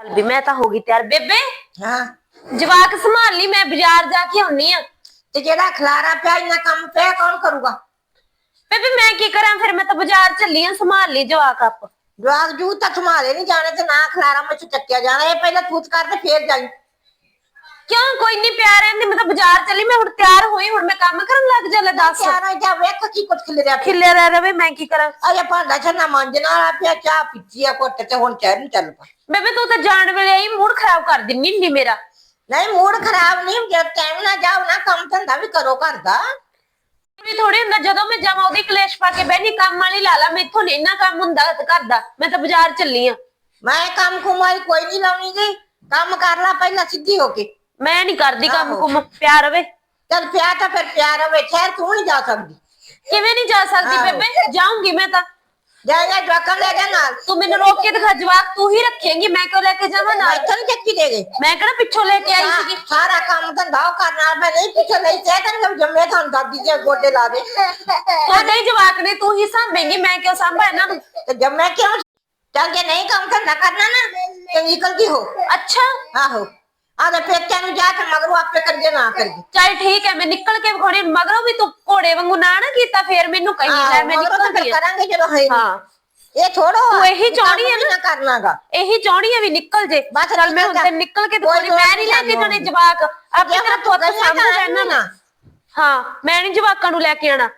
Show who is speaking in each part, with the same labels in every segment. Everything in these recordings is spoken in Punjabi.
Speaker 1: ਚੱਲ ਵੀ ਮੈਂ ਤਾਂ ਹੋ ਗਈ ਤਿਆਰ। ਬੇਬੇ
Speaker 2: ਹਾਂ।
Speaker 1: ਜਵਾਕ ਸੰਭਾਲ ਲਈ ਮੈਂ ਬਾਜ਼ਾਰ ਜਾ ਕੇ ਆਉਣੀ ਆ।
Speaker 2: ਤੇ ਜਿਹੜਾ ਖਲਾਰਾ ਪਿਆ ਇੰਨਾ ਕੰਮ ਪਿਆ ਕੌਣ ਕਰੂਗਾ?
Speaker 1: ਬੇਬੇ ਮੈਂ ਕੀ ਕਰਾਂ? ਫਿਰ ਮੈਂ ਤਾਂ ਬਾਜ਼ਾਰ ਚੱਲੀ ਆ ਸੰਭਾਲ ਲਈ ਜਵਾਕ ਆਪ।
Speaker 2: ਜਵਾਗ ਜੂ ਤਾਂ ਸੰਭਾਲੇ ਨਹੀਂ ਜਾਣੇ ਤੇ ਨਾ ਖਲਾਰਾ ਮੈਂ ਚੱਕਿਆ ਜਾਣਾ ਇਹ ਪਹਿਲਾਂ ਤੂਤ ਕਰ ਤੇ ਫੇਰ ਜਾਈ।
Speaker 1: ਕਿਉਂ? ਕੋਈ ਨਹੀਂ ਪਿਆਰ ਰਹਿੰਦੀ ਮੈਂ ਤਾਂ ਬਾਜ਼ਾਰ ਚੱਲੀ ਮੈਂ ਹੁਣ ਤਿਆਰ ਹੋਈ ਹੁਣ ਮੈਂ ਕੰਮ ਕਰਨ ਲੱਗ ਜਾ ਲੈ ਦੱਸ।
Speaker 2: ਸਿਆਰਾ ਜਾ ਵੇਖ ਕੀ ਕੁੱਟ ਖਿਲਰਿਆ ਪਿਆ।
Speaker 1: ਖਿੱਲੇ ਰਹਿ ਰਵੇ ਮੈਂ ਕੀ ਕਰਾਂ?
Speaker 2: ਅਜੇ ਭਾਂਡਾ ਛੰਨਾ ਮਾਂਜਣਾ ਵਾਲਾ ਪਿਆ ਚਾਹ ਪੀਤੀ ਆ ਘੁੱਟ ਤੇ ਹੁਣ ਚਾਹ ਨੂੰ ਚੱਲ ਪਾ।
Speaker 1: ਬੇਬੇ ਤੂੰ ਤਾਂ ਜਾਣ ਵੇਲੇ ਆਈ ਮੂਡ ਖਰਾਬ ਕਰ ਦਿੰਨੀ ਹੁੰਦੀ ਮੇਰਾ।
Speaker 2: ਨਹੀਂ ਮੂਡ ਖਰਾਬ ਨਹੀਂ ਜਦ ਟਾਈਮ ਨਾ ਜਾਓ ਨਾ ਕੰਮ ਧੰਦਾ ਵੀ ਕਰੋ ਘਰ ਦਾ।
Speaker 1: ਵੀ ਥੋੜੀ ਹੁੰਦਾ ਜਦੋਂ ਮੈਂ ਜਾਵਾਂ ਉਹਦੀ ਕਲੇਸ਼ ਪਾ ਕੇ ਬਹਿਨੀ ਕੰਮ ਵਾਲੀ ਲਾ ਲਾ ਮੈਥੋਂ ਨੀ ਇੰਨਾ ਕੰਮ ਹੁੰਦਾ ਘਰ ਦਾ ਮੈਂ ਤਾਂ ਬਾਜ਼ਾਰ ਚੱਲੀ ਆ।
Speaker 2: ਮੈਂ ਕੰਮ ਕੁਮਾਰੀ ਕੋਈ ਨਹੀਂ ਲਾਉਣੀ ਜੀ ਕੰਮ ਕਰ ਲੈ ਪਹਿਲਾਂ ਸਿੱਧੀ ਹੋ ਕੇ।
Speaker 1: ਮੈਂ ਨਹੀਂ ਕਰਦੀ ਕੰਮ
Speaker 2: ਆਹੋ।
Speaker 1: ਕੁਮ ਪਿਆਰ ਰਵੇ
Speaker 2: ਚੱਲ ਪਿਆ ਤਾਂ ਫਿਰ ਪਿਆ ਰਵੇ ਠਹਿਰ ਤੂੰ ਨਹੀਂ ਜਾ ਸਕਦੀ।
Speaker 1: ਕਿਵੇਂ ਨਹੀਂ ਜਾ ਸਕਦੀ
Speaker 2: ਆਹੋ।
Speaker 1: ਬੇਬੇ? ਜਾਊਂਗੀ ਮੈਂ ਤਾਂ।
Speaker 2: ਜਾ ਜਾ ਜਵਾਕਾਂ ਲੈ ਜਾ ਨਾਲ।
Speaker 1: ਤੂੰ ਮੈਨੂੰ ਰੋਕ ਕੇ ਦਿਖਾ ਜਵਾਕ ਤੂੰ ਹੀ ਰੱਖੇਂਗੀ ਮੈਂ ਕਿਉਂ ਲੈ ਕੇ ਜਾਵਾਂ ਨਾਲ?
Speaker 2: ਇੱਥੋਂ ਨੀ ਚੱਕੀ ਦੇ ਗਏ
Speaker 1: ਮੈਂ ਕਿਹੜਾ ਪਿੱਛੋਂ ਲੈ ਕੇ ਆਈ ਸੀਗੀ?
Speaker 2: ਸਾਰਾ ਕੰਮ ਧੰਦਾ ਉਹ ਕਰਨਾ ਮੈਂ ਨਹੀਂ ਪਿੱਛੇ ਲਈ ਚੇਤਨ ਕਿ ਜੰਮੇ ਤੁਹਾਨੂੰ ਦਾਦੀ ਦੇ ਗੋਡੇ ਲਾ ਦੇ।
Speaker 1: ਤੁਹਾਡੇ ਹੀ ਜਵਾਕ ਨੇ ਤੂੰ ਹੀ ਸਾਂਭੇਂਗੀ ਮੈਂ ਕਿਉਂ ਸਾਂਭਾ ਇਹਨਾਂ ਨੂੰ?
Speaker 2: ਤੇ ਜੰਮੇ ਕਿਉਂ? ਚੱਲ ਜੇ ਨਹੀਂ ਕੰਮ ਧੰਦਾ ਕਰਨਾ ਨਾ ਤੇ ਨਿਕਲਦੀ ਹੋ।
Speaker 1: ਅੱਛਾ।
Speaker 2: ਆਹੋ। ਆ ਤੇ ਪੇਕਿਆਂ ਨੂੰ ਜਾ ਕੇ ਮਗਰੋਂ ਆਪੇ ਕਰੀਏ ਨਾ ਕਰੀਏ।
Speaker 1: ਚੱਲ ਠੀਕ ਹੈ ਮੈਂ ਨਿਕਲ ਕੇ ਵਿਖਾਉਣੀ ਮਗਰੋਂ ਵੀ ਤੂੰ ਘੋੜੇ ਵਾਂਗੂ ਨਾ ਨਾ ਕੀਤਾ ਫੇਰ ਮੈਨੂੰ ਕਹੀ ਲੈ ਮੈਂ
Speaker 2: ਮਗਰੋਂ ਤਾਂ
Speaker 1: ਨਿਕਲਦੀ
Speaker 2: ਕਰਾਂਗੇ ਜਦੋਂ ਹੈ।
Speaker 1: ਹਾਂ।
Speaker 2: ਇਹ ਥੋੜੋ
Speaker 1: ਤੂੰ ਇਹੀ ਚਾਹੁੰਦੀ ਹੈ
Speaker 2: ਨਾ? ਕਰਨਾਗਾ
Speaker 1: ਇਹੀ ਚਾਹਣੀ ਹੈ ਵੀ ਨਿਕਲ ਜੇ।
Speaker 2: ਬਸ
Speaker 1: ਚੱਲ ਮੈਂ ਹੁਣ
Speaker 2: ਨਿਕਲ
Speaker 1: ਤੇ
Speaker 2: ਜਾ।
Speaker 1: ਨਿਕਲ ਕੇ
Speaker 2: ਕੋਈ
Speaker 1: ਦਿਖਾਉਣੀ ਮੈਂ ਨਹੀਂ ਲੈ ਕੇ ਜਾਣੇ ਜਵਾਕ। ਆਪੇ ਤੇਰਾ ਪੁੱਤ
Speaker 2: ਤਾਂ
Speaker 1: ਇਹਨਾਂ ਨੂੰ। ਹਾਂ ਮੈਂ ਨਹੀਂ ਜਵਾਕਾਂ ਨੂੰ ਲੈ ਕੇ ਆਣਾ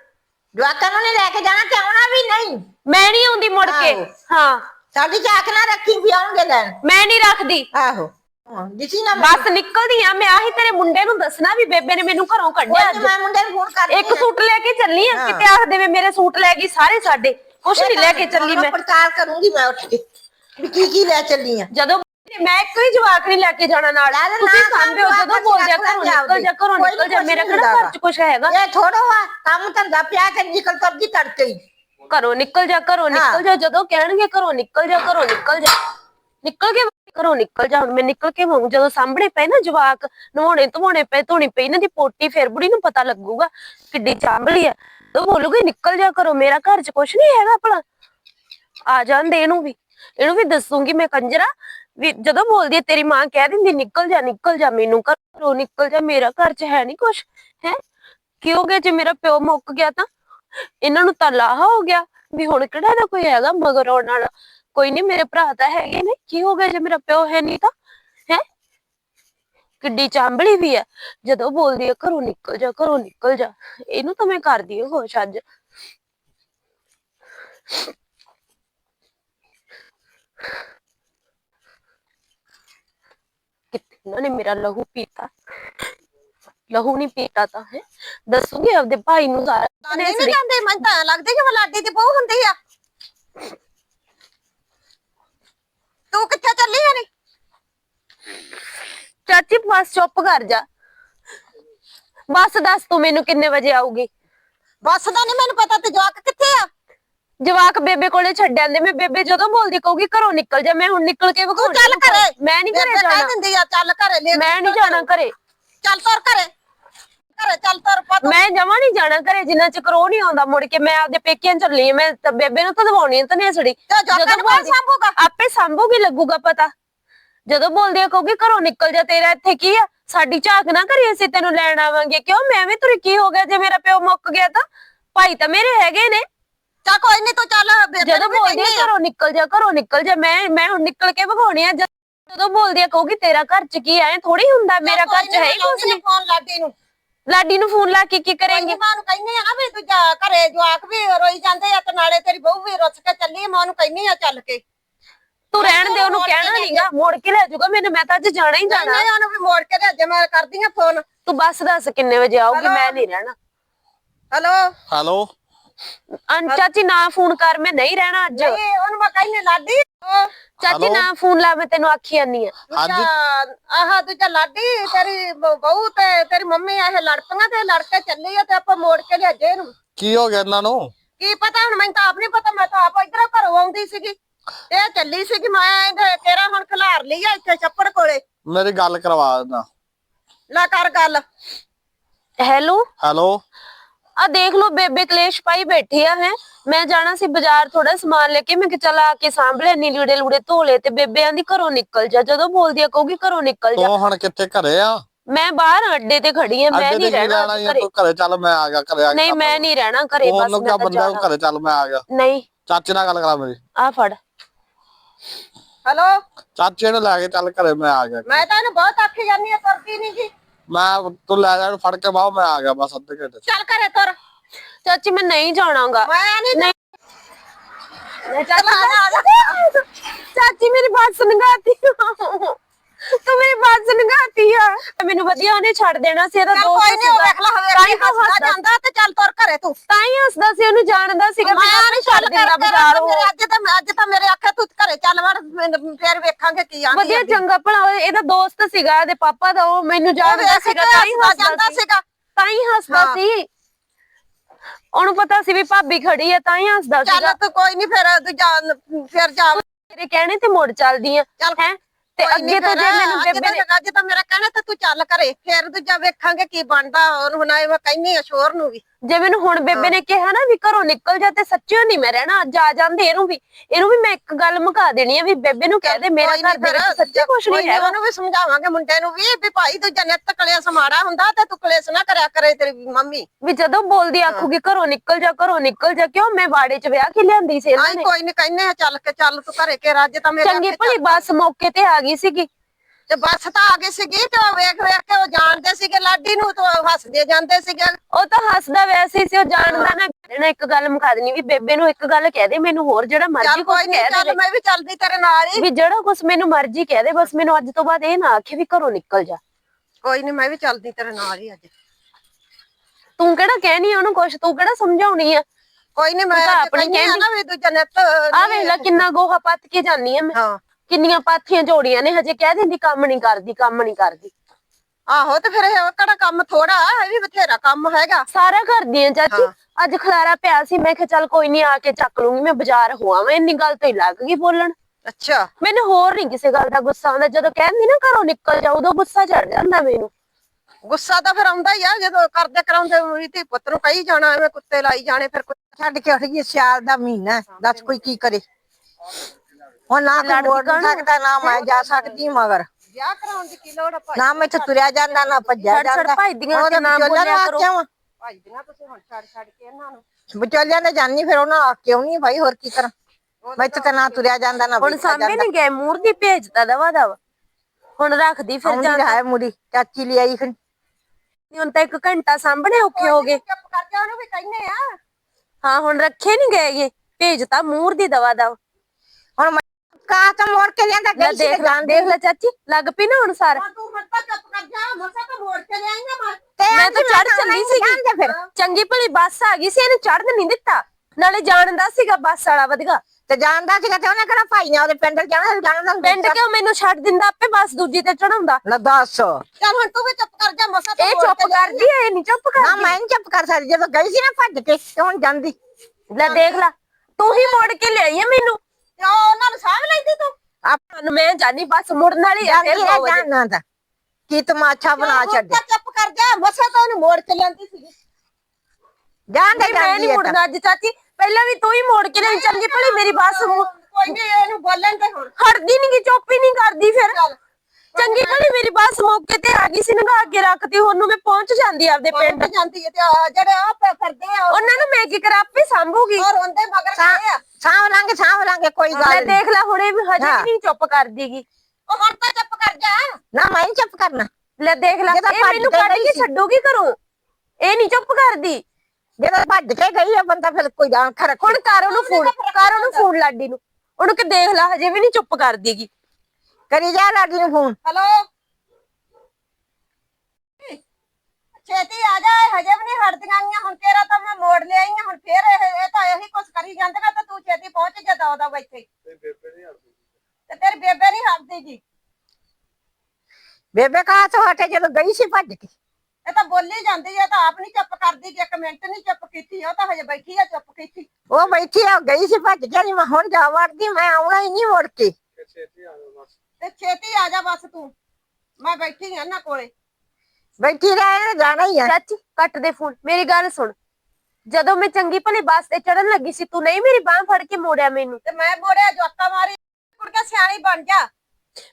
Speaker 2: ਜਵਾਕਾਂ ਨੂੰ ਨਹੀਂ ਲੈ ਕੇ ਜਾਣਾ ਤੇ ਆਉਣਾ ਵੀ ਨਹੀਂ।
Speaker 1: ਮੈਂ ਨਹੀਂ ਆਉਂਦੀ ਮੁੜ ਕੇ।
Speaker 2: ਆਹੋ।
Speaker 1: ਹਾਂ।
Speaker 2: ਸਾਡੀ ਝਾਕ ਨਾ ਰੱਖੀ ਵੀ ਆਉਣਗੇ ਲੈਣ।
Speaker 1: ਮੈਂ ਨਹੀਂ ਰੱਖਦੀ।
Speaker 2: ਆਹੋ। ਹਾਂ, ਦਿਸੀ ਨਾ
Speaker 1: ਬਸ ਨਿਕਲਦੀ ਆ ਮੈਂ ਆਹੀ ਤੇਰੇ ਮੁੰਡੇ ਨੂੰ ਦੱਸਣਾ ਵੀ ਬੇਬੇ ਨੇ ਮੈਨੂੰ ਘਰੋਂ ਕੱਢਿਆ
Speaker 2: ਕੋਈ ਨੀ, ਮੈਂ ਮੁੰਡੇ ਨੂੰ ਫੋਨ ਕਰ
Speaker 1: ਇੱਕ ਸੂਟ ਲੈ ਕੇ ਚੱਲੀ ਆ ਕਿਤੇ ਆਖ ਦੇਵੇ ਮੇਰੇ ਸੂਟ ਲੈ ਗਈ ਸਾਰੇ ਸਾਡੇ। ਕੁਛ ਨਹੀਂ ਲੈ ਕੇ ਚੱਲੀ ਮੈਂ।
Speaker 2: ਪ੍ਰਚਾਰ ਕਰੂੰਗੀ ਮੈਂ ਉੱਠ ਕੇ ਵੀ ਕੀ ਕੀ ਲੈ ਚੱਲੀ ਆ।
Speaker 1: ਜਦੋਂ ਮੈਂ ਇੱਕ ਹੀ ਜਵਾਕ ਨਹੀਂ ਲੈ ਕੇ ਜਾਣਾ ਨਾਲ
Speaker 2: ਲੈ ਲੈ,
Speaker 1: ਤੁਸੀਂ
Speaker 2: ਨਾ
Speaker 1: ਸਾਂਭਿਓ
Speaker 2: ਸਾਂਭੋ,
Speaker 1: ਜਦੋਂ
Speaker 2: ਆਪਾਂ
Speaker 1: ਬੋਲ ਜਾ
Speaker 2: ਰੱਖ
Speaker 1: ਘਰੋਂ ਨਿਕਲ ਜਾ ਘਰੋਂ
Speaker 2: ਕੋਈ
Speaker 1: ਨਿਕਲ ਜਾ
Speaker 2: ਕੁਛ
Speaker 1: ਮੇਰਾ ਕਿਹੜਾ ਘਰ ਚ ਕੁਛ ਹੈਗਾ?
Speaker 2: ਇਹ ਥੋੜੋ ਆ ਕੰਮ ਧੰਦਾ ਪਿਆ ਤੇ ਨਿਕਲ ਕਰਦੀ ਤੜਕੇ ਹੀ।
Speaker 1: ਘਰੋਂ ਨਿਕਲ ਜਾ ਘਰੋਂ ਨਿਕਲ ਜਾ ਜਦੋਂ ਕਹਿਣਗੇ ਘਰੋਂ ਨਿਕਲ ਜਾ ਘਰੋਂ ਨਿਕਲ ਜਾ। ਨਿਕਲ ਕੇ ਘਰੋਂ ਨਿਕਲ ਜਾ, ਹੁਣ ਮੈਂ ਨਿਕਲ ਕੇ ਵਾਂਗ ਜਦੋਂ ਸਾਹਮਣੇ ਪਏ ਨਾ ਜਵਾਕ ਨਵਾਉਣੇ ਧਵਾਉਣੇ ਪਏ, ਧੋਣੀ ਪਈ, ਇਹਨਾਂ ਦੀ ਪੋਟੀ ਫੇਰ ਬੁੜੀ ਨੂੰ ਪਤਾ ਲੱਗੂਗਾ ਕਿੱਡੀ ਚਾਂਬਲੀ ਆ। ਤਾਂ ਬੋਲੂਗੀ, ਨਿਕਲ ਜਾ ਕਰੋ ਮੇਰਾ ਘਰ ਚ ਕੁਛ ਨਹੀਂ ਹੈਗਾ ਭਲਾ। ਆ ਜਾਂਦੇ ਇਹਨੂੰ ਵੀ ਇਹਨੂੰ ਵੀ ਦੱਸੂਗੀ ਮੈਂ ਕੰਜਰਾ, ਵੀ ਜਦੋਂ ਬੋਲਦੀ ਹੈ ਤੇਰੀ ਮਾਂ ਕਹਿ ਦਿੰਦੀ, ਨਿਕਲ ਜਾ ਨਿਕਲ ਜਾ ਮੈਨੂੰ ਘਰੋਂ, ਨਿਕਲ ਜਾ, ਮੇਰਾ ਘਰ ਚ ਹੈ ਨਹੀਂ ਕੁਛ, ਹੈ? ਕਿਉਂ ਗਿਆ ਜੇ ਮੇਰਾ ਪਿਓ ਮੁੱਕ ਗਿਆ ਤਾਂ? ਇਹਨਾਂ ਨੂੰ ਤਾਂ ਲਾਹਾ ਹੋ ਗਿਆ, ਵੀ ਹੁਣ ਕਿਹੜਾ ਇਹਦਾ ਕੋਈ ਹੈਗਾ ਮਗਰ ਆਉਣ ਵਾਲਾ। ਕੋਈ ਨਹੀਂ ਮੇਰੇ ਭਰਾ ਤਾਂ ਹੈਗੇ ਨੇ। ਕੀ ਹੋ ਗਿਆ ਜੇ ਮੇਰਾ ਪਿਓ ਹੈ ਨਹੀਂ ਤਾਂ? ਹੈ? ਕਿੱਡੀ ਚਾਂਬਲੀ ਵੀ ਹੈ। ਜਦੋਂ ਬੋਲਦੀ ਆ, ਘਰੋਂ ਨਿਕਲ ਜਾ, ਘਰੋਂ ਨਿਕਲ ਜਾ। ਇਹਨੂੰ ਤਾਂ ਮੈਂ ਕਰਦੀ ਹਾਂ ਖੁਸ਼ ਅੱਜ। ਕਿਤੇ ਇਹਨਾਂ ਨੇ ਮੇਰਾ ਲਹੂ ਪੀਤਾ? ਲਹੂ ਨਹੀਂ ਪੀਤਾ ਤਾਂ, ਹੈ? ਦੱਸੂਗੀ ਆਪਦੇ ਭਾਈ ਨੂੰ ਸਾਰਾ।
Speaker 2: ਨਹੀਂ ਜਾਂਦੇ ਮੈਂ ਤਾਂ ਲੱਗਦਾ ਕਿ ਲਾਡੀ ਦੀ ਬਹੂ ਹੁੰਦੀ ਆ। ਤੂੰ ਕਿੱਥੇ ਚੱਲੀ ਨੀ
Speaker 1: ਚਾਚੀ ਬਸ ਚੁੱਪ ਕਰ ਜਾ। ਬਸ ਦੱਸ ਤੂੰ ਮੈਨੂੰ ਕਿੰਨੇ ਵਜੇ ਆਊਗੀ?
Speaker 2: ਬੱਸ ਦਾ ਨਹੀਂ ਮੈਨੂੰ ਪਤਾ ਤੇ ਜਵਾਕ ਕਿੱਥੇ ਆ?
Speaker 1: ਜਵਾਕ ਬੇਬੇ ਕੋਲੇ ਛੱਡ ਆਂਦੇ। ਮੈਂ ਬੇਬੇ ਜਦੋਂ ਬੋਲਦੀ ਕਹੂਗੀ ਘਰੋਂ ਨਿਕਲ ਜਾ। ਮੈਂ ਹੁਣ ਨਿਕਲ ਕੇ
Speaker 2: ਤੂੰ
Speaker 1: ਵਿਖਾਉਣੀ
Speaker 2: ਚੱਲ ਘਰੇ।
Speaker 1: ਮੈਂ ਨਹੀਂ ਘਰੇ
Speaker 2: ਬੇਬੇ ਕਹਿ
Speaker 1: ਜਾਣਾ।
Speaker 2: ਦਿੰਦੀ ਆ ਚੱਲ ਘਰੇ। ਲੈ
Speaker 1: ਮੈਂ ਨਹੀਂ ਜਾਣਾ ਘਰੇ।
Speaker 2: ਚੱਲ ਤੁਰ ਘਰੇ। ਘਰੇ ਚੱਲ ਤੁਰ ਪੁੱਤ।
Speaker 1: ਮੈਂ ਜਮਾ ਨਹੀਂ ਜਾਣਾ ਘਰੇ ਜਿੰਨਾ ਚਿਰ ਉਹ ਨਹੀਂ ਆਉਂਦਾ ਮੁੜ ਕੇ ਮੈਂ ਆਪਦੇ ਪੇਕਿਆਂ ਚ ਆਂ, ਮੈਂ ਤਾਂ ਬੇਬੇ ਨੂੰ ਤਾਂ ਦਵਾਉਣੀ ਆ ਤਨੇਸੜੀ
Speaker 2: ਤੇ ਜਵਾਕਾਂ ਨੂੰ ਕੌਣ ਸਾਂਭੂਗਾ?
Speaker 1: ਆਪੇ ਸੰਭੂਗੀ ਲੱਗੂਗਾ ਪਤਾ। ਜਦੋਂ ਬੋਲਦੀ ਆ ਕਹੂਗੀ ਘਰੋਂ ਨਿਕਲ ਜਾ ਤੇਰਾ ਇੱਥੇ ਕੀ ਆ? ਸਾਡੀ ਝਾਕ ਨਾ ਕਰੀ ਅਸੀਂ ਤੈਨੂੰ ਲੈਣ ਆਵਾਂਗੇ। ਕਿਉਂ? ਮੈਂ ਵੀ ਤੁਰੀ ਕੀ ਹੋ ਗਿਆ? ਜੇ ਮੇਰਾ ਪਿਓ ਮੁੱਕ ਗਿਆ ਤਾਂ? ਭਾਈ ਤਾਂ ਮੇਰੇ ਹੈਗੇ ਨੇ।
Speaker 2: ਚੱਲ ਕੋਈ ਨਹੀਂ ਤੂੰ ਚੱਲ ਬੇਬੇ
Speaker 1: ਜਦੋਂ
Speaker 2: ਵੀ
Speaker 1: ਬੋਲਦੀ ਆ
Speaker 2: ਕਹਿੰਦੀ ਆ।
Speaker 1: ਘਰੋਂ ਨਿਕਲ ਜਾ ਘਰੋਂ ਨਿਕਲ ਜਾ ਮੈਂ ਮੈਂ ਹੁਣ ਨਿਕਲ ਕੇ ਵਿਖਾਉਣੀ ਆ। ਜਦ- ਜਦੋਂ ਬੋਲਦੀ ਆ ਕਹੂਗੀ ਤੇਰਾ ਘਰ ਚ ਕੀ ਐ ਥੋੜੀ ਹੁੰਦਾ ਮੇਰਾ ਘਰ ਚ ਹੈ ਹੀ ਕੁਛ ਨਹੀਂ।
Speaker 2: ਫੋਨ ਲਾਡੀ ਨੂੰ।
Speaker 1: ਲਾਡੀ ਨੂੰ ਫੋਨ ਲਾ ਕੇ ਕੀ ਕਰੇਂਗੇ?
Speaker 2: ਮਾਂ ਨੂੰ ਕਹਿੰਦੀ ਆ ਵੀ ਤੂੰ ਜਾ ਘਰੇ ਜਵਾਕ ਵੀ ਰੋਈ ਜਾਂਦੇ ਆ ਤੇ ਨਾਲੇ ਤੇਰੀ ਬਹੂ ਵੀ ਰੁੱਸ ਕੇ ਚੱਲੀ ਮਾਂ ਨੂੰ ਕਹਿੰਦੀ ਆ ਚੱਲ ਕੇ।
Speaker 1: ਤੂੰ ਰਹਿਣ ਦੇ ਉਹਨੂੰ ਕਹਿਣਾ ਨਹੀਂਗਾ ਮੋੜ ਕੇ ਲੈ ਜਾਊਗਾ ਮੈਨੂੰ ਮੈਂ ਤਾਂ ਅੱਜ ਜਾਣਾ ਹੀ ਜਾਣਾ।
Speaker 2: ਨਹੀਂ ਉਹਨੂੰ ਵੀ ਮੋੜ ਕੇ ਲੈ ਜਾ ਮੈਂ ਕਰਦੀ ਆ ਫੋਨ।
Speaker 1: ਤੂੰ ਬੱਸ ਦੱਸ ਕਿੰਨੇ ਵਜੇ
Speaker 2: ਹੈਲੋ।
Speaker 1: ਮੈਂ ਨਹੀਂ ਰਹਿਣਾ।
Speaker 2: ਹੈਲੋ?
Speaker 3: ਹੈਲੋ?
Speaker 1: ਅਨ ਚਾਚੀ ਨਾ ਫੋਨ ਕਰ ਮੈਂ ਨਹੀਂ ਰਹਿਣਾ ਅੱਜ।
Speaker 2: ਨਹੀਂ ਉਹਨੂੰ ਮੈਂ ਕਹਿੰਦੀ ਲਾਡੀ
Speaker 1: ਚਾਚੀ। ਨਾ ਫੋਨ ਲਾ ਮੈਂ ਤੈਨੂੰ ਆਖੀ ਆਨੀ ਆ
Speaker 3: ਹਾਂਜੀ।
Speaker 2: ਦੂਜਾ ਆਹ ਦੂਜਾ ਲਾਡੀ ਤੇਰੀ ਬ- ਬਹੂ ਤੇ ਤੇਰੀ ਮੰਮੀ ਇਹ ਲੜ ਪਈਆਂ ਤੇ ਲੜ ਕੇ ਚੱਲੀ ਆ ਤੇ ਆਪਾਂ ਮੋੜ ਕੇ ਲਿਆਜੇ ਇਹਨੂੰ।
Speaker 3: ਕੀ ਹੋ ਗਿਆ ਇਹਨਾਂ ਨੂੰ?
Speaker 2: ਕੀ ਪਤਾ ਹੁਣ ਮੈਨੂੰ ਤਾਂ ਆਪ ਨਹੀਂ ਪਤਾ ਮੈਂ ਤਾਂ ਆਪ ਇਧਰੋਂ ਘਰੋਂ ਆਉਂਦੀ ਸੀਗੀ। ਇਹ ਚੱਲੀ ਸੀਗੀ ਮੈਂ ਇਹਦੇ ਤੇਰਾ ਹੁਣ ਖਿਲਾਰ ਲਈ ਆ ਇੱਥੇ ਛੱਪੜ ਕੋਲੇ।
Speaker 3: ਮੇਰੀ ਗੱਲ ਕਰਵਾ ਦੇਣਾ
Speaker 2: ਲੈ ਕਰ ਗੱਲ।
Speaker 1: ਹੈਲੋ?
Speaker 3: ਹੈਲੋ?
Speaker 1: ਆ ਦੇਖ ਲਓ ਬੇਬੇ ਕਲੇਸ਼ ਪਾਈ ਬੈਠੀ ਆ ਹੈ। ਮੈਂ ਜਾਣਾ ਸੀ ਬਾਜ਼ਾਰ ਥੋੜਾ ਸਮਾਨ ਲੈ ਕੇ ਮੈਂ ਕਿ ਚਲ ਆ ਕੇ ਸਾਂਭ ਲੈ ਨੀ ਲੀੜੇ ਲੂੜੇ ਧੋ ਲਏ ਤੇ ਬੇਬੇ ਆਂਦੀ ਘਰੋਂ ਨਿਕਲ ਜਾ। ਜਦੋਂ ਬੋਲਦੀ ਆ ਕਹੂਗੀ ਘਰੋਂ ਨਿਕਲ ਜਾ।
Speaker 3: ਤੂੰ ਹੁਣ ਕਿੱਥੇ ਘਰੇ ਆ?
Speaker 1: ਮੈਂ ਬਾਹਰ ਅੱਡੇ ਤੇ ਖੜੀ ਆ ਮੈਂ ਨਹੀਂ ਰਹਿਣਾ
Speaker 3: ਲੈਣਾ ਤੂੰ ਘਰੇ ਚੱਲ ਮੈਂ ਆ ਗਿਆ ਘਰੇ ਆ
Speaker 1: ਨਹੀਂ ਮੈਂ ਨਹੀਂ ਰਹਿਣਾ ਘਰੇ ਬਸ ਮੈਂ ਤਾਂ
Speaker 3: ਬੰਦਾ ਘਰੇ ਚੱਲ ਮੈਂ ਆ ਗਿਆ।
Speaker 1: ਨਹੀਂ।
Speaker 3: ਚਾਚੇ ਨਾਲ ਗੱਲ ਕਰਾ ਮੇਰੀ।
Speaker 1: ਆ ਫੜ।
Speaker 2: ਹੈਲੋ?
Speaker 3: ਚਾਚੇ ਨੂੰ ਲੈ ਕੇ ਚੱਲ ਘਰੇ ਮੈਂ ਆ ਗਿਆ।
Speaker 2: ਮੈਂ ਤਾਂ ਇਹਨੂੰ ਬਹੁਤ ਆਖੀ ਜਾਂਦੀ ਆ ਕਰਦੀ ਨਹੀਂ ਜੀ।
Speaker 3: ਮੈਂ ਤੂੰ ਲੈ ਜਾ ਇਹਨੂੰ ਫੜ ਕੇ ਬਾਹਰ ਮੈਂ ਆ ਗਿਆ ਬਸ ਅੱਧੇ ਘੰਟੇ ਚ।
Speaker 2: ਚੱਲ ਘਰੇ ਤੁਰ।
Speaker 1: ਚਾਚੀ ਮੈਂ ਨਹੀਂ ਜਾਣਾਗਾ।
Speaker 2: ਮੈਂ ਨਹੀਂ ਚੱਲ ਆ ਜਾ,
Speaker 1: ਚਾਚੀ ਮੇਰੀ ਬਾਤ ਸੁਣ ਗਾਤੀ ਤੂੰ ਮੇਰੀ ਬਾਤ ਸੁਣ ਗਾਤੀ ਆ ਮੈਨੂੰ ਵਧੀਆ ਉਹਨੇ ਛੱਡ ਦੇਣਾ ਸੀ ਇਹਦਾ
Speaker 2: ਚੱਲ
Speaker 1: ਦੋਸਤ
Speaker 2: ਕੋਈ ਨਹੀਂ ਉਹ ਵੇਖ ਲਾ
Speaker 1: ਤਾਂ
Speaker 2: ਹਵੇਲੀ
Speaker 1: ਤਾਂ
Speaker 2: ਹੱਸਦਾ ਜਾਂਦਾ ਤੇ ਚੱਲ ਤੁਰ ਘਰੇ ਤੂੰ।
Speaker 1: ਤਾਂ ਹੀ ਹੱਸਦਾ ਸੀ ਉਹਨੂੰ ਜਾਣਦਾ ਸੀਗਾ
Speaker 2: ਮੈਂ ਨਹੀਂ
Speaker 1: ਛੱਡ
Speaker 2: ਚੱਲ
Speaker 1: ਦਿੰਦਾ ਬਾਜ਼ਾਰ ਉਹ।
Speaker 2: ਅੱਜ ਤਾਂ ਅੱਜ ਤਾਂ ਮੇਰੇ ਆਖੇ ਤੂੰ ਘਰੇ ਚੱਲ ਵੜ ਫੇਰ ਵੇਖਾਂਗੇ ਕੀ ਆਂਦੀ
Speaker 1: ਵਧੀਆ ਚੰਗਾ ਭਲਾ ਇਹਦਾ ਦੋਸਤ ਸੀਗਾ ਇਹਦੇ ਪਾਪਾ ਦਾ ਉਹ ਮੈਨੂੰ ਜਾਣਦਾ ਸੀਗਾ ਤਾਂ ਹੀ ਹੱਸਦਾ
Speaker 2: ਜਾਂਦਾ
Speaker 1: ਸੀ।
Speaker 2: ਸੀਗਾ।
Speaker 1: ਤਾਂ ਹੀ ਹੱਸਦਾ। ਸੀ। ਉਹਨੂੰ ਪਤਾ ਸੀ ਵੀ ਭਾਬੀ ਖੜੀ ਹੈ ਤਾਂ ਹੀ ਹੱਸਦਾ
Speaker 2: ਚੱਲ
Speaker 1: ਸੀਗਾ।
Speaker 2: ਤੂੰ ਕੋਈ ਨਹੀਂ ਫਿਰ ਦੂਜਾ ਫਿਰ ਜਾ।
Speaker 1: ਤੇਰੇ ਕਹਿਣੇ ਤੇ ਮੁੜ ਚੱਲਦੀ ਆ
Speaker 2: ਚੱਲ।
Speaker 1: ਹੈ? ਤੇ ਅੱਗੇ ਤੋਂ ਜੇ ਮੈਨੂੰ ਬੇਬੇ ਨੇ
Speaker 2: ਅੱਜ ਤਾਂ ਮੇਰਾ ਕਹਿਣਾ ਤੇ ਤੂੰ ਚੱਲ ਘਰੇ ਫਿਰ ਦੂਜਾ ਵੇਖਾਂਗੇ ਕੀ ਬਣਦਾ ਹੁਣ ਇਹ ਮੈਂ ਕਹਿੰਨੀ ਆ ਸ਼ੋਰ ਨੂੰ ਵੀ।
Speaker 1: ਜੇ ਮੈਨੂੰ ਹੁਣ ਬੇਬੇ ਨੇ ਕਿਹਾ ਨਾ ਵੀ ਘਰੋਂ ਨਿਕਲ ਜਾ ਤੇ ਸੱਚਿਓ ਨਹੀਂ ਮੈਂ ਰਹਿਣਾ ਅੱਜ ਆ ਜਾਂਦੇ ਇਹਨੂੰ ਵੀ ਇਹਨੂੰ ਵੀ ਮੈਂ ਇੱਕ ਗੱਲ ਮੁਕਾ ਦੇਣੀ ਆ ਵੀ ਬੇਬੇ ਨੂੰ ਕਹਿ ਦੇ ਮੇਰਾ ਘਰ ਦੇ ਵਿੱਚ ਸੱਚੀ ਕੁਛ ਨਹੀਂ ਹੈਗਾ।
Speaker 2: ਉਹਨੂੰ ਵੀ ਸਮਝਾਵਾਂਗੇ ਮੁੰਡੇ ਨੂੰ ਵੀ ਵੀ ਭਾਈ ਤੂੰ ਜਨਤ ਕਲੇਸ ਮਾੜਾ ਹੁੰਦਾ ਤੇ ਤੂੰ ਕਲੇਸ ਨਾ ਕਰਿਆ ਕਰੇ ਤੇਰੀ ਮੰਮੀ।
Speaker 1: ਵੀ ਜਦੋਂ ਬੋਲਦੀ ਆਖੂਗੀ ਘਰੋਂ ਨਿਕਲ ਜਾ ਘਰੋਂ ਨਿਕਲ ਜਾ ਕਿਉਂ ਮੈਂ ਵਾੜੇ 'ਚ ਵਿਆਹ ਕੇ ਲਿਆਂਦੀ ਸੀ ਇਹਨਾਂ ਨੇ?
Speaker 2: ਕੋਈ ਨਹੀਂ ਕਹਿੰਨੇ ਆ ਚੱਲ ਕੇ ਚੱਲ ਤੂੰ ਘਰੇ ਕੇ ਰੱਜ ਤਾਂ ਮੇਰੇ
Speaker 1: ਚੰਗੀ ਭਲੀ ਬੱਸ ਮੌਕੇ ਤੇ ਆ ਗਈ ਸੀਗੀ।
Speaker 2: ਤੇ ਬੱਸ ਤਾਂ ਆ ਗਈ ਸੀਗੀ ਤੇ ਉਹ ਵੇਖ ਵੇਖ ਕੇ ਉਹ ਜਾਣਦੇ ਸੀਗੇ ਲਾਡੀ ਨੂੰ ਤੇ ਉਹ ਹੱਸਦੇ ਜਾਂਦੇ ਸੀਗੇ।
Speaker 1: ਉਹ ਤਾਂ ਹੱਸਦਾ ਵੈਸੇ ਸੀ ਉਹ ਜਾਣਦਾ ਨਾ। ਨਾ ਇੱਕ ਗੱਲ ਮੁਕਾ ਦੇਣੀ ਵੀ ਬੇਬੇ ਨੂੰ ਇੱਕ ਗੱਲ ਕਹਿ ਦੇ ਮੈਨੂੰ ਹੋਰ ਜਿਹੜਾ ਮਰਜ਼ੀ ਕੁਝ
Speaker 2: ਕੋਈ ਨਹੀਂ
Speaker 1: ਕਹਿ
Speaker 2: ਚੱਲ ਮੈਂ ਵੀ ਚੱਲਦੀ ਤੇਰੇ ਨਾਲ ਹੀ।
Speaker 1: ਵੀ ਜਿਹੜਾ ਕੁਝ ਮੈਨੂੰ ਮਰਜ਼ੀ ਕਹਿ ਦੇ ਬਸ ਮੈਨੂੰ ਅੱਜ ਤੋਂ ਬਾਅਦ ਇਹ ਨਾ ਆਖੇ ਵੀ ਘਰੋਂ ਨਿਕਲ ਜਾ।
Speaker 2: ਕੋਈ ਨਹੀਂ ਮੈਂ ਵੀ ਚੱਲਦੀ ਤੇਰੇ ਨਾਲ ਹੀ ਅੱਜ।
Speaker 1: ਤੂੰ ਕਿਹੜਾ ਕਹਿਣੀ ਆ ਉਹਨੂੰ ਕੁਛ? ਤੂੰ ਕਿਹੜਾ ਸਮਝਾਉਣੀ ਆ?
Speaker 2: ਕੋਈ ਨਹੀਂ ਮੈਂ
Speaker 1: ਤੂੰ ਆਪਣੀ
Speaker 2: ਕਹਿੰਦੀ ਆ ਨਾ ਵੀ ਦੂਜਾ ਨਿੱਤ
Speaker 1: ਆ ਵੇਖ ਲੈ ਕਿੰਨਾ ਗੋਹਾ ਪੱਤ ਕੇ ਜਾਨੀ ਆ ਮੈਂ।
Speaker 2: ਹਾਂ।
Speaker 1: ਕਿੰਨੀਆਂ ਪਾਥੀਆਂ ਜੋੜੀਆਂ ਨੇ ਹਜੇ ਕਹਿ ਦਿੰਦੀ ਕੰਮ ਨਹੀਂ ਕਰਦੀ ਕੰਮ ਨਹੀਂ ਕਰਦੀ।
Speaker 2: ਆਹੋ ਤੇ ਫਿਰ ਇਹ ਕਿਹੜਾ ਕੰਮ ਥੋੜਾ ਇਹ ਵੀ ਬਥੇਰਾ ਕੰਮ ਹੈਗਾ।
Speaker 1: ਸਾਰਾ ਕਰਦੀ ਆ ਚਾਚੀ। ਅੱਜ ਖਲਾਰਾ ਪਿਆ ਸੀ ਮੈਂ ਕਿਹਾ ਚੱਲ ਕੋਈ ਨਹੀਂ ਆ ਕੇ ਚੱਕ ਲੂੰਗੀ ਮੈਂ ਬਾਜ਼ਾਰ ਹੋਵਾਂ ਇੰਨੀ ਗੱਲ ਤੋਂ ਹੀ ਲੱਗ ਗਈ ਬੋਲਣ।
Speaker 2: ਅੱਛਾ।
Speaker 1: ਮੈਨੂੰ ਹੋਰ ਨਹੀਂ ਕਿਸੇ ਗੱਲ ਦਾ ਗੁੱਸਾ ਆਉਂਦਾ ਜਦੋਂ ਕਹਿੰਦੀ ਨਾ ਘਰੋਂ ਨਿਕਲ ਜਾ ਉਦੋਂ ਗੁੱਸਾ ਚੜ ਜਾਂਦਾ ਮੈਨੂੰ।
Speaker 2: ਗੁੱਸਾ ਤਾਂ ਫਿਰ ਆਉਂਦਾ ਹੀ ਆ ਜਦੋਂ ਕਰਦੇ ਕਰਾਉਂਦੇ ਵੀ ਧੀ ਪੁੱਤ ਨੂੰ ਕਹੀ ਜਾਣਾ ਐਵੇਂ ਕੁੱਤੇ ਲਾਈ ਜਾਣੇ ਫਿਰ
Speaker 4: ਛੱਡ ਕੇ ਉੱਠ ਗਈ ਸਿਆਲ ਦਾ ਮਹੀਨਾ। ਦੱਸ ਕੋਈ ਕੀ ਕਰੇ। ਹੁਣ ਨਾ ਕੋਈ
Speaker 1: ਲੜਦੀ
Speaker 4: ਮੋੜ
Speaker 1: ਕਾਹਨੂੰ?
Speaker 4: ਸਕਦਾ ਨਾ ਮੈਂ ਜਾ ਸਕਦੀ ਮਗਰ।
Speaker 2: ਵਿਆਹ ਕਰਾਉਣ ਦੀ ਕੀ ਲੋੜ ਆ ਭਾਈ?
Speaker 4: ਨਾ ਮੈਥੋਂ ਤੁਰਿਆ ਜਾਂਦਾ ਨਾ ਭੱਜਿਆ
Speaker 1: ਛੱਡ ਛੱਡ
Speaker 4: ਜਾਂਦਾ
Speaker 1: ਭੱਜਦੀਆਂ
Speaker 4: ਉਹਦੇ
Speaker 1: ਤੇ ਨਾ
Speaker 4: ਵਿਚੋਲਿਆਂ
Speaker 1: ਬੋਲਿਆ
Speaker 4: ਨੂੰ
Speaker 1: ਕਰੋ।
Speaker 4: ਆਖਿਆ ਵਾਂ।
Speaker 2: ਭਾਈ ਦੀਆਂ ਤੁਸੀਂ ਹੁਣ ਛੱਡ ਛੱਡ ਕੇ ਇਹਨਾਂ ਨੂੰ।
Speaker 4: ਵਿਚੋਲਿਆਂ ਨੇ ਜਾਨੀ ਫਿਰ ਉਹਨਾਂ ਆ ਕਿਉਂ ਨਹੀਂ ਭਾਈ ਹੋਰ ਕੀ ਕਰਾਂ? ਮੈਥੋਂ ਤਾਂ ਨਾ ਤੁਰਿਆ ਜਾਂਦਾ ਨਾ
Speaker 1: ਹੁਣ
Speaker 4: ਬੈਠਾ
Speaker 1: ਸਾਹਮਣੇ
Speaker 4: ਜਾਂਦਾ।
Speaker 1: ਨਹੀਂ ਗਏ ਮੂਰਤੀ ਭੇਜਦਾ ਦਵਾ ਦਵਾ। ਹੁਣ ਰੱਖਦੀ ਫਿਰ
Speaker 4: ਆਉਂਦੀ
Speaker 1: ਜਾਂਦਾ।
Speaker 4: ਹੈ ਮੁੜੀ ਚਾਚੀ ਲਈ ਆਈ ਫਿਰ
Speaker 1: ਹੁਣ ਤਾਂ ਇੱਕ ਘੰਟਾ ਸਾਹਮਣੇ ਔਖੇ ਹੋ ਗਏ।
Speaker 2: ਚੁੱਪ ਕਰ ਜਾ ਉਹਨੂੰ ਵੀ ਕਹਿੰਨੇ ਆ।
Speaker 1: ਹਾਂ ਹੁਣ ਰੱਖੇ ਨਹੀਂ ਗਏਗੇ ਭੇਜਤਾ ਮੂਰ ਦੀ ਦਵਾ ਦਵਾ।
Speaker 4: ਹੁਣ ਮੈਂ ਕਾ ਤਾਂ ਮੋੜ ਕੇ ਲਿਆਂਦਾ
Speaker 1: ਲੈ
Speaker 4: ਗਈ ਸੀ
Speaker 1: ਦੇਖ ਲੈ ਦੇਖ ਲੈ ਚਾਚੀ ਲੱਗ ਪਈ ਨਾ ਹੁਣ ਸਾਰ।
Speaker 2: ਹੁਣ ਤੂੰ ਹੁਣ ਤਾਂ ਚੁੱਪ ਕਰ ਜਾ ਮਸਾ ਤਾਂ ਮੋੜ ਕੇ ਲਿਆਈਆਂ ਮੈਂ।
Speaker 4: ਤੇ
Speaker 1: ਮੈਂ ਤਾਂ ਚੜ ਚੱਲੀ ਸੀਗੀ।
Speaker 4: ਫਿਰ।
Speaker 1: ਚੰਗੀ ਭਲੀ ਬੱਸ ਆ ਗਈ ਸੀ ਇਹਨੂੰ ਚੜਨ ਨਹੀਂ ਦਿੱਤਾ। ਨਾਲੇ ਜਾਣਦਾ ਸੀਗਾ ਬੱਸ ਵਾਲਾ ਵਧਗਾ
Speaker 4: ਤੇ ਜਾਣਦਾ ਸੀਗਾ ਤੇ ਉਹਨੇ ਕਿਹੜਾ ਭਾਈ ਨੇ ਉਹਦੇ ਪਿੰਡ ਜਾਣਾ ਜਾਣਦਾ
Speaker 1: ਪਿੰਡ ਕਿਉਂ ਮੈਨੂੰ ਛੱਡ ਦਿੰਦਾ ਆਪੇ ਬੱਸ ਦੂਜੀ ਤੇ ਚੜਾਉਂਦਾ
Speaker 4: ਲੈ ਦੱਸ।
Speaker 2: ਚੱਲ ਹੁਣ ਤੂੰ ਵੀ ਚੁੱਪ ਕਰ ਜਾ ਮਸਾ ਤਾਂ
Speaker 1: ਇਹ ਚੁੱਪ। ਕਰਦੀ ਐ ਇਹ ਨਹੀਂ ਚੁੱਪ
Speaker 4: ਨਾ
Speaker 1: ਕਰਦੀ।
Speaker 4: ਮੈਂ ਨੀ ਚੁੱਪ ਕਰ ਸਕਦੀ ਜਦੋਂ ਗਈ ਸੀ ਨਾ ਭੱਜ ਕੇ ਤੇ ਹੁਣ ਜਾਂਦੀ।
Speaker 1: ਲੈ ਦੇਖ ਲੈ ਤੂੰ ਹੀ ਮੋੜ ਕੇ ਲਿਆਈ ਐ ਮੈਨੂੰ।
Speaker 2: ਤੇ ਉਹ ਉਹਨਾਂ ਨੂੰ ਸਾਂਭ ਲੈਂਦੀ ਤੂੰ?
Speaker 1: ਆਪਾਂ ਨੂੰ ਮੈਂ ਜਾਨੀ ਬੱਸ ਮੁੜਨ ਵਾਲੀ ਆ ਫਿਰ ਦੋ ਵਜੇ
Speaker 4: ਜਾਣਨਾ ਤਾਂ। ਕੀ ਤਮਾਸ਼ਾ ਬਣਾ ਛੱਡੇ
Speaker 2: ਤਾਂ ਚੁੱਪ ਕਰ ਜਾ ਮਸਾ ਤਾਂ ਉਹਨੂੰ ਮੋੜ ਕੇ ਲਿਆਂਦੀ ਸੀ
Speaker 4: ਜਾਣ ਦੇ
Speaker 1: ਮੈਂ ਨਹੀਂ
Speaker 4: ਤਾਂ
Speaker 1: ਮੁੜਨਾ ਅੱਜ ਚਾਚੀ। ਪਹਿਲਾਂ ਵੀ ਤੂੰ ਹੀ ਮੋੜ ਕੇ ਲਿਆਈ ਚੰਗੀ ਭਲੀ ਮੇਰੀ ਬੱਸ
Speaker 2: ਕੋਈ ਨਹੀਂ ਇਹਨੂੰ ਬੋਲਣ ਦੇ ਹੁਣ।
Speaker 1: ਹਟਦੀ ਨਹੀਂ ਕਿ ਚੁੱਪ ਹੀ ਨਹੀਂ ਕਰਦੀ ਫਿਰ। ਚੰਗੀ ਭਲੀ ਮੇਰੀ ਬੱਸ ਮੌਕੇ ਤੇ ਆ ਗਈ ਸੀ ਨਗਾ ਕੇ ਰੱਖਤੀ ਉਹਨੂੰ ਮੈਂ ਪਹੁੰਚ ਜਾਂਦੀ ਆਪਦੇ ਪਿੰਡ।
Speaker 2: ਜਾਂਦੀ ਹੈ ਤੇ ਜਿਹੜੇ ਆ ਪੇ ਫਿਰਦੇ ਆ ਉਹ
Speaker 1: ਉਹਨਾਂ ਨੂੰ ਮੈਂ ਕੀ ਕਰਾਂ ਆਪੇ ਸੰਭੂਗੀ।
Speaker 2: ਔਰ ਹੁੰਦੇ ਮਗਰ ਖੜੇ ਆ।
Speaker 4: ਸਾਂਭ ਲਾਂਗੇ ਸਾਂਭ ਲਾਂਗੇ ਕੋਈ
Speaker 1: ਲੈ
Speaker 4: ਗੱਲ ਨੀ।
Speaker 1: ਦੇਖ ਲੈ ਹੁਣੇ ਵੀ ਹਜੇ
Speaker 4: ਹਾਂ।
Speaker 1: ਨਹੀਂ ਚੁੱਪ ਕਰਦੀਗੀ।
Speaker 2: ਉਹ ਹੁਣ ਤਾਂ ਚੁੱਪ ਕਰ ਜਾ।
Speaker 4: ਨਾ ਮੈਂ ਨੀ ਚੁੱਪ ਕਰਨਾ।
Speaker 1: ਲੈ ਦੇਖ ਲੈ
Speaker 4: ਜਦੋਂ
Speaker 1: ਇਹ
Speaker 4: ਭੱਜ
Speaker 1: ਮੈਨੂੰ ਕੱਢ
Speaker 4: ਗਈ
Speaker 1: ਕੇ
Speaker 4: ਸੀ।
Speaker 1: ਛੱਡੂਗੀ ਘਰੋਂ? ਇਹ ਨਹੀਂ ਚੁੱਪ ਕਰਦੀ।
Speaker 4: ਜਦੋਂ ਭੱਜ ਕੇ ਗਈ ਆ ਬੰਦਾ ਫਿਰ ਕੋਈ ਜਾਣ ਖਰਕ
Speaker 1: ਹੁਣ ਕਰ ਉਹਨੂੰ ਫੋਨ ਕਰ ਉਹਨੂੰ ਫੋਨ ਲਾਡੀ ਨੂੰ। ਉਹਨੂੰ ਕਿ ਦੇਖ ਲੈ ਹਜੇ ਵੀ ਨਹੀਂ ਚੁੱਪ ਕਰਦੀਗੀ।
Speaker 4: ਕਰੀ ਜਾ ਲਾਡੀ ਨੂੰ ਫੋਨ।
Speaker 2: ਹੈਲੋ? ਛੇਤੀ ਆ ਜਾ ਇਹ ਹਜੇ ਵੀ ਨਹੀਂ ਹਟਦੀਆਂ ਆਈਆਂ। ਹੁਣ ਤੇਰਾ ਤਾਂ ਮੈਂ ਮੋੜ ਲਿਆਈ ਆ ਹੁਣ ਫੇਰ ਇਹ ਇਹ ਤਾਂ ਇਹੀ ਕੁਛ ਕਰੀ ਜਾਂਦੀਆਂ ਤੇ ਤੂੰ ਛੇਤੀ ਪਹੁੰਚ ਜਾ ਦੋ ਦਾ ਬੈਠੇ ਤੇ ਤੇਰੀ ਬੇਬੇ ਨਹੀਂ ਹਟਦੀ ਜੀ।
Speaker 4: ਬੇਬੇ ਕਹਾ ਤੋਂ ਹਟੇ ਜਦੋਂ ਗਈ ਸੀ ਭੱਜ ਕੇ?
Speaker 2: ਇਹ ਤਾਂ ਬੋਲੀ ਜਾਂਦੀ ਹੈ ਤਾਂ ਆਪ ਨਹੀਂ ਚੁੱਪ ਕਰਦੀ ਜੇ ਇੱਕ ਮਿੰਟ ਨਹੀਂ ਚੁੱਪ ਕੀਤੀ ਉਹ ਤਾਂ ਹਜੇ ਬੈਠੀ ਆ ਚੁੱਪ ਕੀਤੀ।
Speaker 4: ਉਹ ਬੈਠੀ ਆ ਗਈ ਸੀ ਭੱਜ ਕੇ ਨੀ ਮੈਂ ਹੁਣ ਜਾ ਵੜਦੀ ਮੈਂ ਆਉਣਾ ਹੀ ਨਹੀਂ ਮੁੜ ਕੇ।
Speaker 2: ਤੇ ਛੇਤੀ ਆ ਜਾ ਬਸ ਤੂੰ। ਮੈਂ ਬੈਠੀ ਆ ਇਹਨਾਂ ਕੋਲੇ।
Speaker 4: ਬੈਠੀ ਰਹਿ ਜਾਣਾ ਹੀ ਆ।
Speaker 1: ਚਾਚੀ ਕੱਟ ਦੇ ਫੋਨ। ਮੇਰੀ ਗੱਲ ਸੁਣ। ਜਦੋਂ ਮੈਂ ਚੰਗੀ ਭਲੀ ਬੱਸ ਤੇ ਚੜਨ ਲੱਗੀ ਸੀ ਤੂੰ ਨਹੀਂ ਮੇਰੀ ਬਾਹ ਫੜ ਕੇ ਮੋੜਿਆ ਮੈਨੂੰ?
Speaker 2: ਤੇ ਮੈਂ ਮੋੜਿਆ ਜਵਾਕਾ ਮਾਰੀ। ਕੁੜ ਕੇ ਸਿਆਣੀ ਬਣ ਜਾ।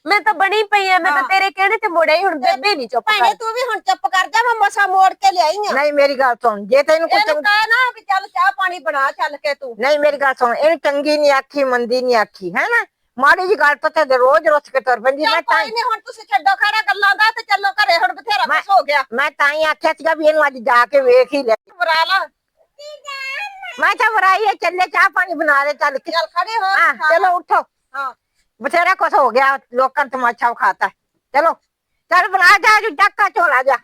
Speaker 1: ਮੈਂ ਤਾਂ ਬਣੀ ਪਈ ਐ ਮੈਂ ਤਾਂ। ਤੇਰੇ ਕਹਿਣੇ ਤੇ ਮੋੜਿਆ ਹੀ ਹੁਣ ਬੇਬੇ ਨਹੀਂ ਚੁੱਪ
Speaker 2: ਭੈਣੇ
Speaker 1: ਕਰ
Speaker 2: ਤੂੰ ਵੀ ਹੁਣ ਚੁੱਪ ਕਰ ਜਾ ਮੈਂ ਮਸਾ ਮੋੜ ਕੇ ਲਿਆਈ ਆ।
Speaker 4: ਨਹੀਂ ਮੇਰੀ ਗੱਲ ਸੁਣ ਜੇ ਤੈਨੂੰ ਕੋਈ
Speaker 2: ਇਹਨੂੰ
Speaker 4: ਚੰਗੀ
Speaker 2: ਕਹਿ ਨਾ ਵੀ ਚੱਲ ਚਾਹ ਪਾਣੀ ਬਣਾ ਚੱਲ ਕੇ ਤੂੰ।
Speaker 4: ਨਹੀਂ ਮੇਰੀ ਗੱਲ ਸੁਣ ਇਹ ਚੰਗੀ ਨਹੀਂ ਆਖੀ ਮੰਦੀ ਨਹੀਂ ਆਖੀ ਹੈ ਨਾ ਮਾੜੀ ਜੀ ਗੱਲ ਤੋਂ ਤੇ ਰੋਜ਼ ਰੁੱਸ ਕੇ ਤੁਰ ਪੈਂਦੀ ਮੈਂ ਤਾਂ
Speaker 2: ਕੋਈ ਨਹੀਂ ਹੁਣ ਤੁਸੀਂ ਛੱਡੋ ਖੜਾ ਗੱਲਾਂ ਦਾ ਤੇ ਚੱਲੋ ਘਰੇ ਹੁਣ ਬਥੇਰਾ
Speaker 4: ਮੈਂ-
Speaker 2: ਕੁਛ ਹੋ ਗਿਆ।
Speaker 4: ਮੈਂ ਤਾਂ ਹੀ ਆਖਿਆ ਸੀਗਾ ਵੀ ਇਹਨੂੰ ਅੱਜ ਜਾ ਕੇ ਵੇਖ ਹੀ ਲੈ।
Speaker 2: ਬੁਰਾ ਲਾ।
Speaker 4: ਮੈਂ ਤਾਂ ਵਰਾਈ ਹੈ ਚੱਲੇ ਚਾਹ ਪਾਣੀ ਬਣਾ ਲੈ ਚੱਲ ਕੇ।
Speaker 2: ਚੱਲ ਖੜੇ ਹੋ
Speaker 4: ਹਾਂ ਚਲੋ ਉਠੋ।
Speaker 2: ਹਾਂ।
Speaker 4: ਬਥੇਰਾ ਕੁਛ ਹੋ ਗਿਆ ਲੋਕਾਂ ਨੇ ਤਮਾਸ਼ਾ ਖਾਤਾ ਚਲੋ ਚੱਲ ਬਣਾ ਜਾ ਜੂ ਡੱਕਾ ਝੋਲਾ ਜਾ।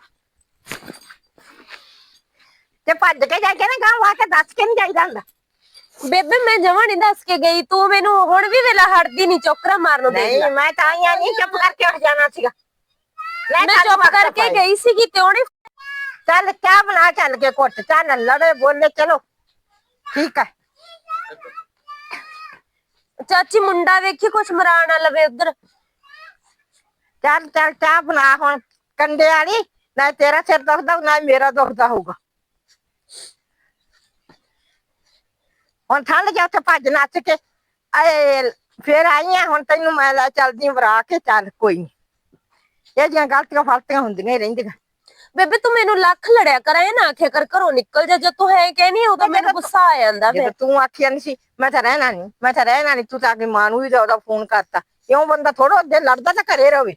Speaker 4: ਤੇ ਭੱਜ ਕੇ ਜਾ ਕੇ ਨਾ ਗਾਂ ਵਾਸਤੇ ਦੱਸ ਕੇ ਨਹੀਂ ਜਾਈਦਾ ਹੁੰਦਾ।
Speaker 1: ਬੇਬੇ ਮੈਂ ਜਮਾਂ ਨਹੀਂ ਦੱਸ ਕੇ ਗਈ। ਤੂੰ ਮੈਨੂੰ ਹੁਣ ਵੀ ਵੇਲਾ ਹਟਦੀ ਨਹੀਂ ਚੋਕਰਾ ਮਾਰਨੋਂ ਲੈ
Speaker 4: ਨਹੀਂ ਮੈਂ ਤਾਂ ਆਈ ਆ ਨਹੀਂ ਚੁੱਪ ਕਰਕੇ ਉੱਠ ਜਾਣਾ ਸੀਗਾ। ਲੈ
Speaker 1: ਮੈਂ
Speaker 4: ਚੱਲ
Speaker 1: ਚੁੱਪ ਕਰਕੇ। ਗਈ ਸੀਗੀ ਤੇ ਉਹਨੇ
Speaker 4: ਚੱਲ ਚਾਹ ਬਣਾ ਚੱਲ ਕੇ ਚਾਹ ਨਾ ਲੜੇ ਬੋਲੇ ਚਲੋ। ਠੀਕ ਹੈ।
Speaker 1: ਚਾਚੀ ਮੁੰਡਾ ਵੇਖੀ ਕੁਛ ਮਰਾਣ ਨਾ ਲਵੇ ਉਧਰ।
Speaker 4: ਚੱਲ ਚੱਲ ਚਾਹ ਬਣਾ ਹੁਣ। ਕੰਡੇ ਵਾਲੀ ਨਾ ਤੇਰਾ ਸਿਰ ਦੁਖਦਾ ਨਾ ਮੇਰਾ ਦੁਖਦਾ ਹੋਊਗਾ। ਹੁਣ ਠੰਡ ਜਾ ਉੱਥੇ ਭੱਜ ਨੱਚ ਕੇ ਆਏ ਫੇਰ ਆਈ ਆ ਹੁਣ ਤੈਨੂੰ ਮੈਂ ਲੈ ਚੱਲਦੀ ਵਰਾ ਕੇ ਚੱਲ ਕੋਈ ਨੀ। ਇਹ ਜੀਆਂ ਗਲਤੀਆਂ ਫਲਤੀਆਂ ਹੁੰਦੀਆਂ ਹੀ ਰਹਿੰਦੀਆਂ।
Speaker 1: ਬੇਬੇ ਤੂੰ ਮੈਨੂੰ ਲੱਖ ਲੜਿਆ ਕਰ ਐ ਨਾ ਆਖਿਆ ਕਰ ਘਰੋਂ ਨਿਕਲ ਜਾ ਜਦ ਤੂੰ ਹੈ ਕਹਿਨੀ ਉਦੋਂ ਮੈਨੂੰ ਗੁੱਸਾ ਆ ਜਾਂਦਾ
Speaker 4: ਜਦੋਂ
Speaker 1: ਫਿਰ।
Speaker 4: ਤੂੰ ਆਖਿਆ ਨਹੀਂ ਸੀ ਮੈਂ ਤਾਂ ਰਹਿਣਾ ਨਹੀਂ ਮੈਂ ਤਾਂ ਰਹਿਣਾ ਨਹੀਂ ਤੂੰ ਤਾਂ ਆਪਣੀ ਮਾਂ ਨੂੰ ਵੀ ਤਾਂ ਉਹਦਾ ਫੋਨ ਕਰਤਾ। ਕਿਉਂ ਬੰਦਾ ਥੋੜਾ ਜੇ ਲੜਦਾ ਤਾਂ ਘਰੇ ਰਵੇ।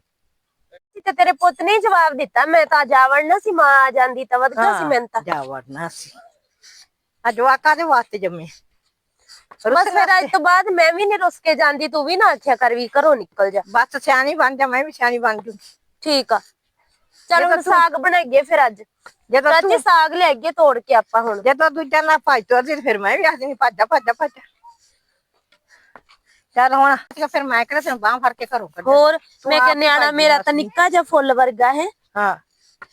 Speaker 1: ਤੇ ਤੇਰੇ ਪੁੱਤ ਨੇ ਹੀ ਜਵਾਬ ਦਿੱਤਾ ਮੈਂ ਤਾਂ ਜਾਵੜ ਨਾ ਸੀ ਮਾਂ ਆ ਜਾਂਦੀ ਤਾਂ ਵਧਗਾ ਸੀ ਮੈਂ ਤਾਂ।
Speaker 4: ਜਾ ਵੜਨਾ ਸੀ। ਅੱਜ ਵਾਕਾ ਦੇ ਵਾਸਤੇ ਜੰਮੇ।
Speaker 1: ਬਸ ਫਿਰ ਅੱਜ ਤੋਂ। ਬਾਅਦ ਮੈਂ ਵੀ ਨਹੀਂ ਰੁੱਸ ਕੇ ਜਾਂਦੀ ਤੂੰ ਵੀ ਨਾ ਆਖਿਆ ਕਰ ਵੀ ਘਰੋਂ ਨਿਕਲ ਜਾ।
Speaker 4: ਬਸ ਸਿਆਣੀ ਬਣ ਜਾ ਮੈਂ ਵੀ ਸਿਆਣੀ ਬਣ ਜੂ।
Speaker 1: ਠੀਕ ਆ। ਚਲ ਹੁਣ ਸਾਗ ਬਣਾਈਏ ਫਿਰ ਅੱਜ।
Speaker 4: ਜਦੋਂ ਤੂੰ
Speaker 1: ਸਾਗ ਲਿਆਈਏ ਤੋੜ ਕੇ ਆਪਾਂ ਹੁਣ।
Speaker 4: ਜਦੋਂ ਦੂਜਾ ਨਾ ਭੱਜ ਤੁਰਦੀ ਫਿਰ ਮੈਂ ਵੀ ਆਖਦੀ ਭੱਜਾ ਭੱਜਾ ਭੱਜਾ ਚੱਲ ਹੁਣ ਫਿਰ ਮੈਂ ਕਿਹੜਾ ਤੈਨੂੰ ਬਾਹ ਫੜ ਕੇ ਘਰੋਂ ਕੱਢ।
Speaker 1: ਹੋਰ ਮੈਂ ਕਿਹਾ ਨਿਆਣਾ ਮੇਰਾ ਤਾਂ। ਨਿੱਕਾ ਜਿਹਾ ਫੁੱਲ ਵਰਗਾ ਹੈ।
Speaker 4: ਹਾਂ।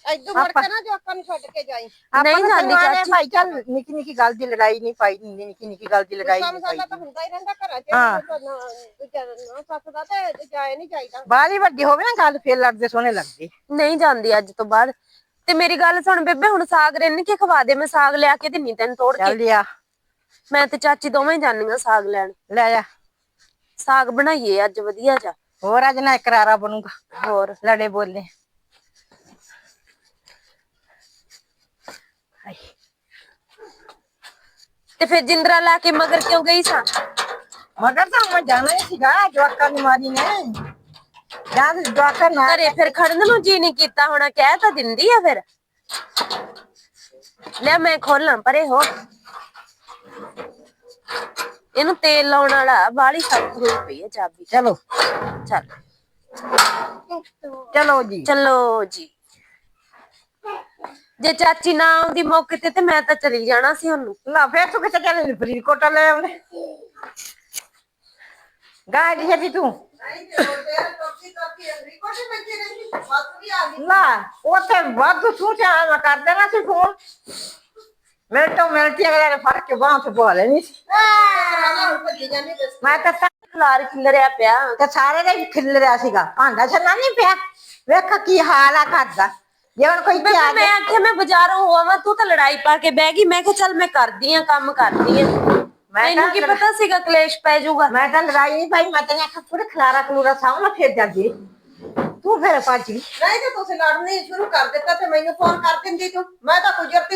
Speaker 2: ਐਦੋਂ ਮੁੜ ਕੇ ਨਾ ਜਵਾਕਾਂ ਨੂੰ ਛੱਡ ਕੇ ਜਾਈ।
Speaker 1: ਨਹੀਂ ਜਾਂਦੀ ਚਾਚੀ।
Speaker 4: ਭਾਈ ਚੱਲ ਨਿੱਕੀ ਨਿੱਕੀ ਗੱਲ ਦੀ ਲੜਾਈ ਨਹੀਂ ਪਾਈ ਨਿੱਕੀ ਨਿੱਕੀ ਗੱਲ ਦੀ ਲੜਾਈ ਨਹੀਂ
Speaker 2: ਮਸਾਲਾ ਤਾਂ
Speaker 4: ਪਾਈ
Speaker 2: ਹੁੰਦਾ ਹੀ ਰਹਿੰਦਾ ਘਰਾਂ 'ਚ ਸੱਸ ਦਾ ਤੇ ਜਾਏ ਨਹੀਂ ਚਾਹੀਦਾ
Speaker 4: ਬਾਹਲੀ ਵੱਡੀ ਹੋਵੇ ਨਾ ਗੱਲ ਫੇਰ ਲੜਦੇ ਸੋਹਣੇ ਲੱਗਦੇ।
Speaker 1: ਨਹੀਂ ਜਾਂਦੀ ਅੱਜ ਤੋਂ ਬਾਅਦ। ਤੇ ਮੇਰੀ ਗੱਲ ਸੁਣ ਬੇਬੇ ਹੁਣ ਸਾਗ ਰਿੰਨ ਕੇ ਖਵਾ ਦੇ ਮੈਂ ਸਾਗ ਲਿਆ ਕੇ ਦਿੰਨੀ ਤੈਨੂੰ ਤੋੜ ਕੇ।
Speaker 4: ਚੱਲ ਲਿਆ।
Speaker 1: ਮੈਂ ਤੇ ਚਾਚੀ ਦੋਵੇਂ ਜਾਂਦੀਆਂ ਸਾਗ ਲੈਣ।
Speaker 4: ਲੈ ਜਾ
Speaker 1: ਸਾਗ ਬਣਾਈਏ ਅੱਜ ਵਧੀਆ ਜਾ
Speaker 4: ਹੋਰ ਅੱਜ ਨਾ ਇਕਰਾਰਾ ਬਣੂਗਾ।
Speaker 1: ਹੋਰ।
Speaker 4: ਲੜੇ ਬੋਲੇ।
Speaker 1: ਤੇ ਫਿਰ ਜਿੰਦਰਾ ਲਾ ਕੇ ਮਗਰ ਕਿਉਂ ਗਈ ਸਾਂ
Speaker 4: ਮਗਰ ਤਾਂ ਮੈਂ ਜਾਣਾ ਹੀ ਸੀਗਾ ਜਵਾਕਾਂ ਦੀ ਮਾਰੀ ਨੇ ਜਦ ਜਵਾਕਾਂ ਨਾ
Speaker 1: ਘਰੇ ਫਿਰ ਖੜਨ ਨੂੰ ਜੀ ਨਹੀਂ ਕੀਤਾ ਹੋਣਾ ਕਹਿ ਤਾਂ ਦਿੰਦੀ ਆ ਫਿਰ ਲੈ ਮੈਂ ਖੋਲਾਂ ਪਰੇ ਹੋ ਇਹਨੂੰ ਤੇਲ ਲਾਉਣ ਵਾਲਾ ਬਾਲੀ ਸਖਤ ਹੋਈ ਪਈ ਹੈ ਚਾਬੀ
Speaker 4: ਚਲੋ
Speaker 1: ਚੱਲ
Speaker 4: ਚਲੋ ਜੀ
Speaker 1: ਚਲੋ ਜੀ ਜੇ ਚਾਚੀ ਨਾ ਆਉਂਦੀ ਮੌਕੇ ਤੇ ਤੇ ਮੈਂ ਤਾਂ ਚਲੀ ਜਾਣਾ ਸੀ ਉਹਨੂੰ।
Speaker 4: ਲਾ ਫੇਰ ਤੂੰ ਕਿੱਥੇ ਚੱਲੇ ਫਰੀਦਕੋਟ ਲੈ ਆਉਣੇ ਗਾੜੀ ਹੈ ਤੂੰ।
Speaker 2: ਲਾ ਤੇ ਉਹ ਤੇ ਟੋਕੀ ਆ ਗਈ
Speaker 4: ਨਾ ਕਰ ਦੇਣਾ ਸੀ ਫੋਨ। ਮੈਂ ਤਾਂ ਮਿਲਤੀ ਅਗਲੇ ਨੇ ਫੜ ਕੇ ਬਾਹਾਂ ਤੇ ਪਵਾ ਲੈਣੀ ਸੀ। ਮੈਂ ਤਾਂ ਤਾਂ
Speaker 1: ਖਲਾਰ ਖਿਲਰਿਆ ਪਿਆ।
Speaker 4: ਤੇ ਸਾਰੇ ਦਾ ਹੀ ਖਿਲ ਰਿਹਾ ਸੀਗਾ। ਭਾਂਡਾ ਛੰਨਾ ਨਹੀਂ ਪਿਆ। ਵੇਖ ਕੀ ਹਾਲ ਆ ਘਰ ਦਾ। ਜੇ ਹੁਣ ਕੋਈ
Speaker 1: ਬੇਬੇ
Speaker 4: ਆ
Speaker 1: ਮੈਂ ਆਖਿਆ ਮੈਂ ਬਾਜ਼ਾਰੋਂ ਹੋਵਾਂ ਤੂੰ ਤਾਂ ਲੜਾਈ ਪਾ ਕੇ ਬਹਿ ਗਈ। ਮੈਂ ਕਿਹਾ ਚੱਲ ਮੈਂ ਕਰਦੀ ਆ ਕੰਮ ਕਰਦੀ ਆ। ਮੈਨੂੰ ਕੀ ਪਤਾ ਸੀਗਾ ਕਲੇਸ਼ ਪੈ ਜਾਊਗਾ?
Speaker 4: ਮੈਂ ਤਾਂ ਲੜਾਈ ਨਹੀਂ ਪਾਈ ਮੈਂ ਤਾਂ ਆਖਿਆ ਪੂਰੇ ਖਲਾਰਾ ਖਲੂਰਾ ਸਾਹਮਣੇ ਫੇਰ ਜਾਂਦੀ। ਤੂੰ ਫੇਰ ਪਾਜੀ
Speaker 2: ਨਹੀਂ ਤੇ ਤੁਸੀਂ ਲੜਨੀ ਸ਼ੁਰੂ ਕਰ ਦਿੱਤਾ ਤੇ ਮੈਨੂੰ ਫੋਨ ਕਰ ਦਿੰਦੀ ਤੂੰ। ਮੈਂ ਤਾਂ ਗੁਜਰਤੀ